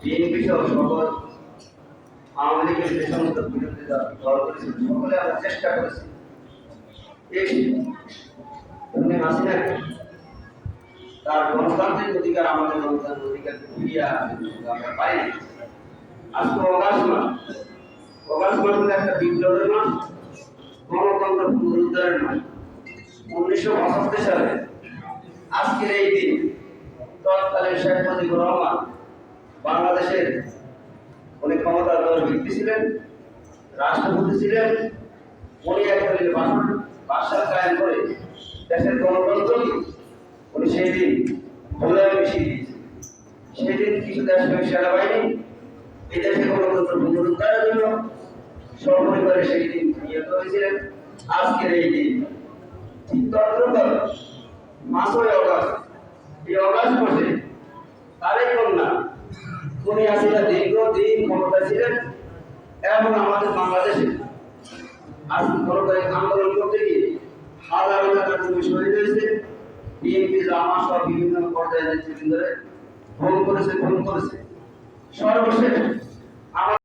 BNP সহ সকল আওয়ামী লীগের যে সমস্ত বিরোধিতা দল করেছিল, সকলে আমরা চেষ্টা করেছি। তার গণতান্ত্রিক অধিকার, আমাদের গণতান্ত্রিক অধিকার ফিরিয়ে আমরা পাইনি আজকে অগাস্ট মাস অগাস্ট মাস হলো একটা বিপ্লবের মাস, গণতন্ত্র পুনরুদ্ধারের মাস। উনিশশো পঁচাত্তর সালে আজকের এই দিন তৎকালীন শেখ মুজিবুর রহমান বাংলাদেশের উনি ক্ষমতার দল ব্যক্তি ছিলেন, রাষ্ট্রপতি ছিলেন, উনি একজন ভাষণ ভাষা কায়েম করে দেশের গণতন্ত্রকে উনি সেই দিন ভোলায় মিশিয়ে দিয়েছেন। সেই দিন কিছু দেশব্যাপী সেনাবাহিনী এই দেশের গণতন্ত্র পুনরুদ্ধারের জন্য সপরিবারে সেই দিন নিহত হয়েছিলেন। আজকের এই দিন ঠিক তদ্রুপ মাসই অগাস্ট, এই অগাস্ট মাসে তারই কন্যা উনি ক্ষমতা ছিলেন এবং আমাদের বাংলাদেশে আজ ক্ষমতায় আন্দোলন করতে গিয়ে হাজার হাজার কর্মী শহীদ হয়েছে। বিএনপি জামা সহ বিভিন্ন পর্যায়ে নেতৃবৃন্দরে ফোন করেছে ভ্রমণ করেছে। সর্বশেষ